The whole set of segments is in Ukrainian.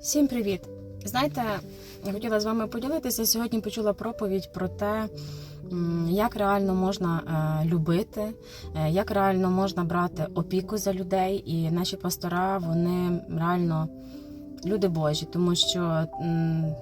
Всім привіт! Знаєте, я хотіла з вами поділитися. Сьогодні почула проповідь про те, як реально можна е, любити, е, як реально можна брати опіку за людей. І наші пастора вони реально люди Божі, тому що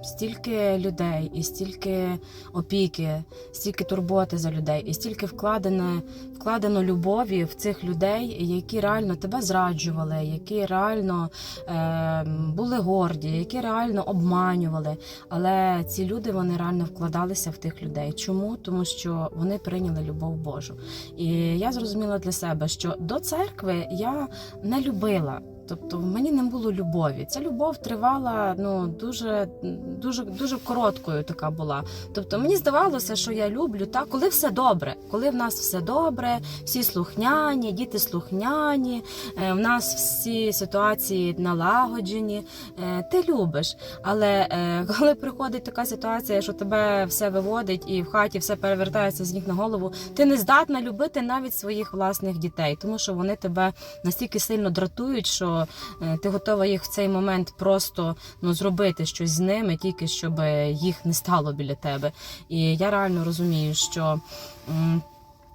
стільки людей, і стільки опіки, стільки турботи за людей, і стільки вкладено, вкладено любові в цих людей, які реально тебе зраджували, які реально е, були горді, які реально обманювали. Але ці люди вони реально вкладалися в тих людей. Чому? Тому що вони прийняли любов Божу. І я зрозуміла для себе, що до церкви я не любила. Тобто в мені не було любові. Ця любов тривала ну дуже дуже дуже короткою. Така була. Тобто мені здавалося, що я люблю так, коли все добре, коли в нас все добре, всі слухняні, діти слухняні, е, в нас всі ситуації налагоджені. е, Ти любиш. Але е, коли приходить така ситуація, що тебе все виводить і в хаті все перевертається з ніг на голову, ти не здатна любити навіть своїх власних дітей, тому що вони тебе настільки сильно дратують, що е, ти готова їх в цей момент просто ну зробити щось з ними, тільки щоб їх не стало біля тебе. І я реально розумію, що.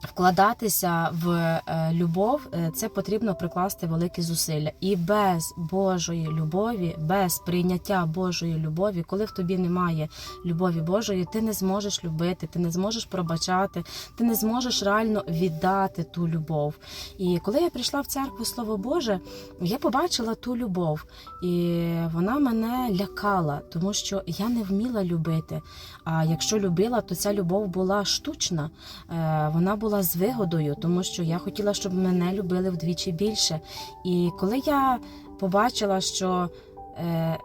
Вкладатися в е, любов е, це потрібно прикласти великі зусилля, і без Божої любові, без прийняття Божої любові, коли в тобі немає любові Божої, ти не зможеш любити, ти не зможеш пробачати, ти не зможеш реально віддати ту любов. І коли я прийшла в церкву Слово Боже, я побачила ту любов, і вона мене лякала, тому що я не вміла любити. А якщо любила, то ця любов була штучна, Е, вона була з вигодою, тому що я хотіла, щоб мене любили вдвічі більше. І коли я побачила, що е,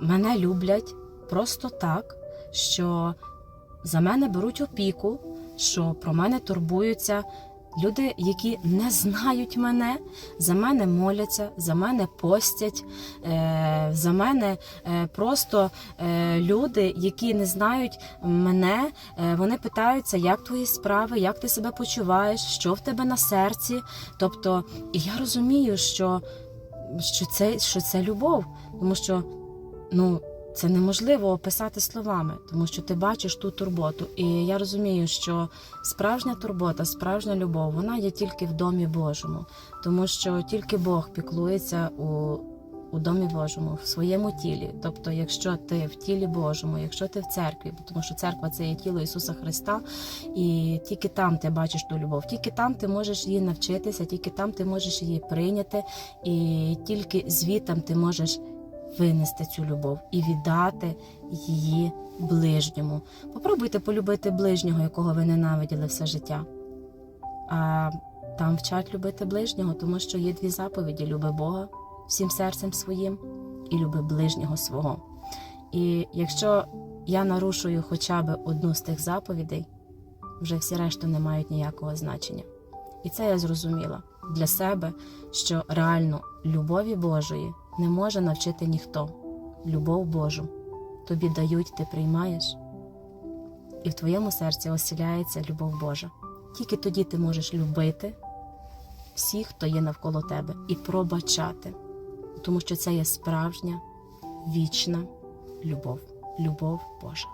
мене люблять просто так, що за мене беруть опіку, що про мене турбуються. Люди, які не знають мене, за мене моляться, за мене постять, е, за мене е, просто е, люди, які не знають мене, вони питаються, як твої справи, як ти себе почуваєш, що в тебе на серці. Тобто, і я розумію, що, що, це, що це любов, тому що ну, це неможливо описати словами, тому що ти бачиш ту турботу. І я розумію, що справжня турбота, справжня любов, вона є тільки в домі Божому, тому що тільки Бог піклується у. У домі Божому, в своєму тілі. Тобто, якщо ти в тілі Божому, якщо ти в церкві, тому що церква це є тіло Ісуса Христа, і тільки там ти бачиш ту любов, тільки там ти можеш її навчитися, тільки там ти можеш її прийняти, і тільки звітом ти можеш винести цю любов і віддати її ближньому. Попробуйте полюбити ближнього, якого ви ненавиділи все життя. А там вчать любити ближнього, тому що є дві заповіді: люби Бога всім серцем своїм і люби ближнього свого. І якщо я нарушую хоча б одну з тих заповідей, вже всі решта не мають ніякого значення. І це я зрозуміла для себе, що реально любові Божої не може навчити ніхто. Любов Божу тобі дають, ти приймаєш, і в твоєму серці осіляється любов Божа. Тільки тоді ти можеш любити всіх, хто є навколо тебе, і пробачати, тому що це є справжня вічна любов, любов Божа.